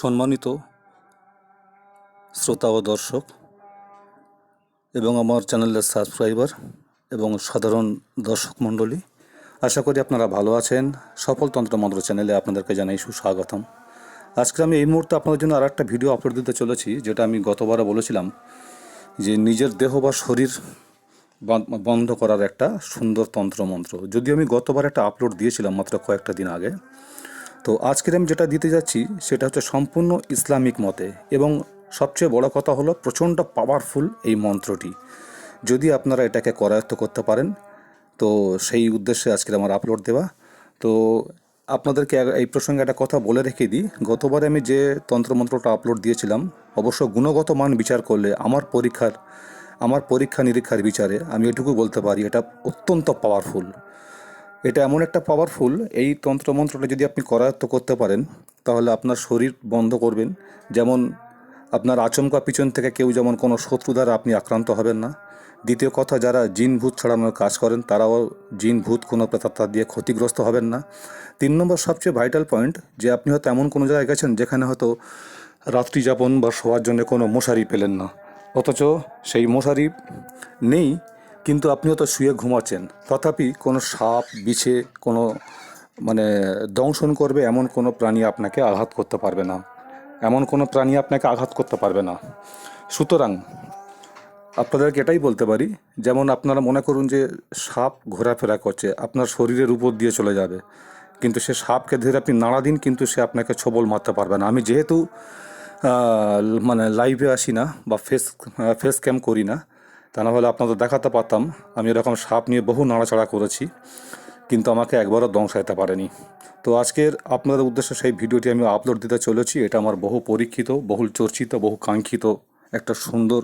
সম্মানিত শ্রোতা ও দর্শক এবং আমার চ্যানেলের সাবস্ক্রাইবার এবং সাধারণ দর্শক মণ্ডলী, আশা করি আপনারা ভালো আছেন। সফল তন্ত্রমন্ত্র চ্যানেলে আপনাদেরকে জানাই সুস্বাগতম। আজকে আমি এই মুহূর্তে আপনাদের জন্য আর একটা ভিডিও আপলোড দিতে চলেছি, যেটা আমি গতবারে বলেছিলাম যে নিজের দেহ বা শরীর বন্ধ করার একটা সুন্দর তন্ত্রমন্ত্র। যদিও আমি গতবার একটা আপলোড দিয়েছিলাম মাত্র কয়েকটা দিন আগে। তো আজকের আমি যেটা দিতে যাচ্ছি, সেটা হচ্ছে সম্পূর্ণ ইসলামিক মতে এবং সবচেয়ে বড় কথা হলো প্রচণ্ড পাওয়ারফুল এই মন্ত্রটি। যদি আপনারা এটাকে করায়ত্ত করতে পারেন, তো সেই উদ্দেশ্যে আজকের আমার আপলোড দেওয়া। তো আপনাদেরকে এই প্রসঙ্গে একটা কথা বলে রেখে দিই। গতবারে আমি যে তন্ত্রমন্ত্রটা আপলোড দিয়েছিলাম, অবশ্য গুণগত মান বিচার করলে আমার পরীক্ষার, আমার পরীক্ষা নিরীক্ষার বিচারে আমি এটুকু বলতে পারি, এটা অত্যন্ত পাওয়ারফুল এটা এমন একটা পাওয়ারফুল এই তন্ত্রমন্ত্রটা যদি আপনি করায়ত্ত করতে পারেন, তাহলে আপনার শরীর বন্ধ করবেন। যেমন আপনার আচমকা পিছন থেকে কেউ যেমন কোনো শত্রু দ্বারা আপনি আক্রান্ত হবেন না। দ্বিতীয় কথা, যারা জিন ভূত ছড়ানোর কাজ করেন, তারাও জিন ভূত কোনো প্রেতাত্মা দিয়ে ক্ষতিগ্রস্ত হবেন না। তিন নম্বর, সবচেয়ে ভাইটাল পয়েন্ট যে আপনি হয়তো এমন কোনো জায়গায় গেছেন যেখানে হয়তো রাত্রি যাপন বা শোয়ার জন্য কোনো মশারি পেলেন না। অথচ সেই মশারি নেই কিন্তু আপনি হয়তো শুয়ে ঘুমাচ্ছেন। তথাপি কোনো সাপ, বিছে, কোনো মানে দংশন করবে এমন কোনো প্রাণী আপনাকে আঘাত করতে পারবে না। এমন কোনো প্রাণী আপনাকে আঘাত করতে পারবে না। সুতরাং, আপনাদেরকে এটাই বলতে পারি, যেমন আপনারা মনে করুন যে সাপ ঘোরাফেরা করছে, আপনার শরীরের উপর দিয়ে চলে যাবে, কিন্তু সে সাপকে ধরে আপনি নাড়া দিন, কিন্তু সে আপনাকে ছবল মারতে পারবে না। আমি যেহেতু মানে লাইভে আসি না বা ফেস ফেস ক্যাম করি না তা না হলে আপনাদের দেখাতে পারতাম। আমি এরকম সাপ নিয়ে বহু নাড়াচাড়া করেছি, কিন্তু আমাকে একবারও দংশাইতে পারেনি। তো আজকের আপনাদের উদ্দেশ্যে সেই ভিডিওটি আমি আপলোড দিতে চলেছি। এটা আমার বহু পরীক্ষিত, বহুল চর্চিত, বহু কাঙ্ক্ষিত একটা সুন্দর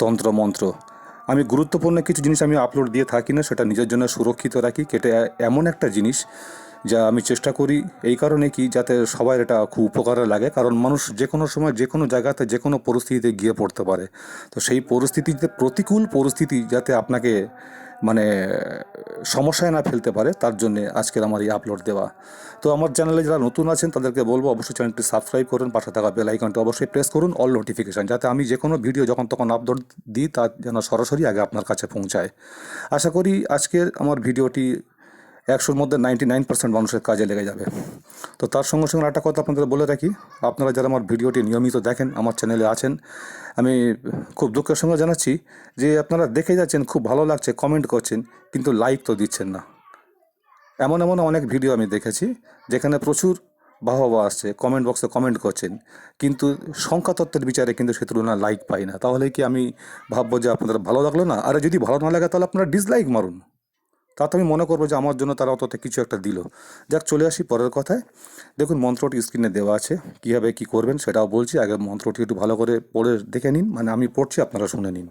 তন্ত্রমন্ত্র। আমি গুরুত্বপূর্ণ কিছু জিনিস আমি আপলোড দিয়ে থাকি না, সেটা নিজের জন্য সুরক্ষিত রাখি। কেটে এমন একটা জিনিস যা আমি চেষ্টা করি, এই কারণে কি যাতে সবার এটা খুব উপকারে লাগে। কারণ মানুষ যে কোনো সময় যে কোনো জায়গাতে যে কোনো পরিস্থিতিতে গিয়ে পড়তে পারে। তো সেই পরিস্থিতিতে প্রতিকূল পরিস্থিতি যাতে আপনাকে মানে সমস্যায় না ফেলতে পারে, তার জন্য আজকের আমার এই আপলোড দেওয়া। তো আমার চ্যানেলে যারা নতুন আছেন, তাদেরকে বলব অবশ্যই চ্যানেলটি সাবস্ক্রাইব করুন, পাশে থাকা বেল আইকনটি অবশ্যই প্রেস করুন, অল নোটিফিকেশান, যাতে আমি যে কোনো ভিডিও যখন তখন আপলোড দিই, তা যেন সরাসরি আগে আপনার কাছে পৌঁছায়। আশা করি আজকের আমার ভিডিওটি একশোর মধ্যে নাইনটি নাইন পার্সেন্ট মানুষের কাজে লেগে যাবে। তো তার সঙ্গে সঙ্গে একটা কথা আপনাদের বলে রাখি, আপনারা যারা আমার ভিডিওটি নিয়মিত দেখেন, আমার চ্যানেলে আছেন, আমি খুব দুঃখের সঙ্গে জানাচ্ছি যে আপনারা দেখে যাচ্ছেন, খুব ভালো লাগছে কমেন্ট করছেন, কিন্তু লাইক তো দিচ্ছেন না। এমন এমন অনেক ভিডিও আমি দেখেছি, যেখানে প্রচুর বাহবা আসছে কমেন্ট বক্সে কমেন্ট করছেন, কিন্তু সংখ্যা তত্ত্বের বিচারে কিন্তু সে তুলনায় লাইক পাই না। তাহলে কি আমি ভাববো যে আপনাদের ভালো লাগল না? আর যদি ভালো না লাগে, তাহলে আপনারা ডিসলাইক মারুন। তাতে আমি মনে করব যে আমার জন্য তারা অতটা কিছু একটা দিল। যাক, চলে আসি পরের কথায়। দেখুন, মন্ত্রটি স্ক্রিনে দেওয়া আছে। কীভাবে কী করবেন সেটাও বলছি। আগে মন্ত্রটি একটু ভালো করে পড়ে দেখে নিন। মানে আমি পড়ছি, আপনারা শুনে নিন।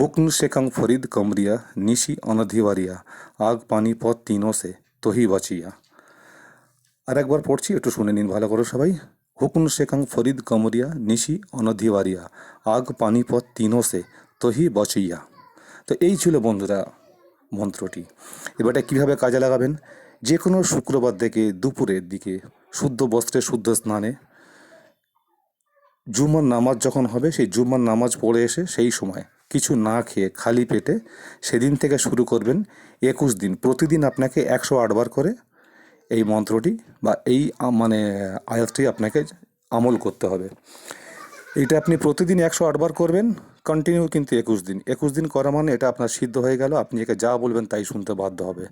হুকন শেখাং ফরিদ কমরিয়া, নিশি অনধিবারিয়া, আগ পানি পথ তিনো সে, তোহি বাঁচিয়া। আর একবার পড়ছি, একটু শুনে নিন ভালো করে সবাই। হুকুন শেখাং ফরিদ কমরিয়া, নিশি অনধিবারিয়া, আগ পানিপথ তিনো সে, তোহি বচিয়া। তো এই ছিল বন্ধুরা মন্ত্রটি। এবারটা কীভাবে কাজে লাগাবেন? যে কোনো শুক্রবার থেকে দুপুরের দিকে শুদ্ধ বস্ত্রে শুদ্ধ স্নানে। জুম্মার নামাজ যখন হবে, সেই জুম্মার নামাজ পড়ে এসে সেই সময় কিছু না খেয়ে খালি পেটে সেদিন থেকে শুরু করবেন একুশ দিন। প্রতিদিন আপনাকে একশো আটবার করে এই মন্ত্রটি বা এই মানে আয়াতটি আপনাকে আমল করতে হবে। এইটা আপনি প্রতিদিন একশো আটবার করবেন কন্টিনিউ কিন্তু একুশ দিন। একুশ দিন করা মানে এটা আপনার সিদ্ধ হয়ে গেল, আপনি একে যা বলবেন তাই শুনতে বাধ্য হবে।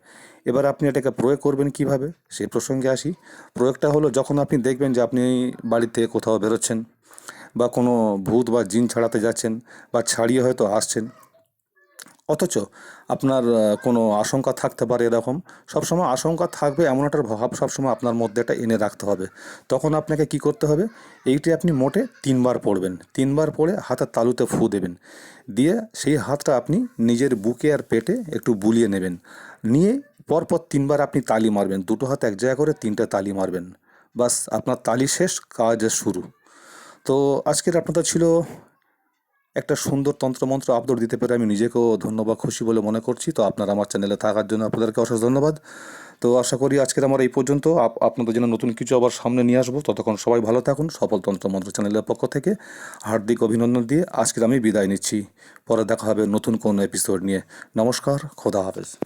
এবার আপনি এটাকে প্রয়োগ করবেন কীভাবে? সেই প্রসঙ্গে আসি। প্রয়োগটা হলো যখন আপনি দেখবেন যে আপনি বাড়িতে কোথাও বেরোচ্ছেন বা কোনো ভূত বা জিন ছাড়াতে যাচ্ছেন বা ছাড়িয়ে হয়তো আসছেন অথচ আপনার কোনো আশঙ্কা থাকতে পারে এরকম। সবসময় আশঙ্কা থাকবে এমন একটা ভাব সবসময় আপনার মধ্যে এটা এনে রাখতে হবে। তখন আপনাকে কি করতে হবে? এইটি আপনি মোটে তিনবার পড়বেন। তিনবার পড়ে হাতের তালুতে ফু দেবেন। দিয়ে সেই হাতটা আপনি নিজের বুকে আর পেটে একটু বুলিয়ে নেবেন। নিয়ে পরপর তিনবার আপনি তালি মারবেন। দুটো হাত এক জায়গা করে তিনটে তালি মারবেন। বাস, আপনার তালি শেষ, কাজ শুরু। তো আজকের আপনাদের ছিল একটা সুন্দর তন্ত্রমন্ত্র আপলোড দিতে পেরে আমি নিজেকেও ধন্যবাদ, খুশি বলে মনে করছি। তো আপনারা আমার চ্যানেলে থাকার জন্য আপনাদেরকে অশেষ ধন্যবাদ। তো আশা করি আজকের আমার এই পর্যন্ত। আপ- আপনাদের জন্য নতুন কিছু আবার সামনে নিয়ে আসব। ততক্ষণ সবাই ভালো থাকুন। সফল তন্ত্রমন্ত্র চ্যানেলের পক্ষ থেকে হার্দিক অভিনন্দন দিয়ে আজকের আমি বিদায় নিচ্ছি। পরে দেখা হবে নতুন কোনো এপিসোড নিয়ে। নমস্কার, খোদা হাফেজ।